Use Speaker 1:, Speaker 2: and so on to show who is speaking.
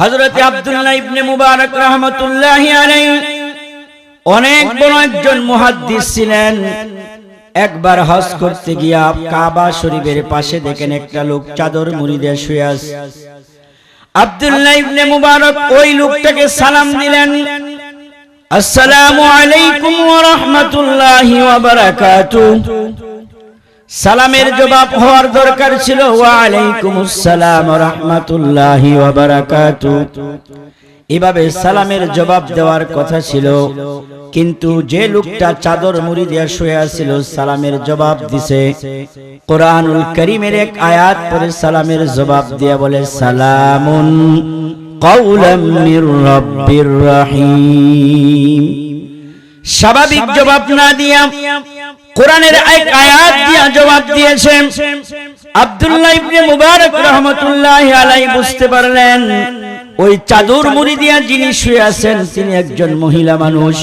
Speaker 1: হযরত আব্দুল্লাহ ইবনে মুবারক রাহমাতুল্লাহি আলাইহি অনেক বড় একজন মুহাদ্দিস ছিলেন। একবার হজ করতে গিয়া কাবা শরীফের পাশে দেখেন একটা লোক চাদর মুড়ি দিয়ে শুয়ে আছে। আব্দুল্লাহ ইবনে মুবারক ওই লোকটাকে সালাম দিলেন। আসসালামু আলাইকুম ওয়া রাহমাতুল্লাহি ওয়া বারাকাতুহু। সালামের জবাব হওয়ার দরকার ছিল। ওয়া আলাইকুম আসসালাম ওয়া ওয়া বারাকাতুহু। এভাবে সালামের জবাব দেওয়ার কথা ছিল। কিন্তু যে লোকটা চাদর মুড়ি দিয়ে শুয়ে আছিল, সালামের জবাব দিছে। কোরআনুল করিমের এক আয়াত পরে সালামের জবাব দিয়ে বলে, সালামুন রাব্বির রহিম। স্বাভাবিক জবাব না দিয়া কোরআনের এক আয়াত দিয়া জবাব দিয়েছেন। আব্দুল্লাহ ইবনে মুবারক রাহমাতুল্লাহি আলাইহি বুঝতে পারলেন, ওই চাদর মুড়ি দিয়া যিনি শুয়ে আছেন, তিনি একজন মহিলা মানুষ।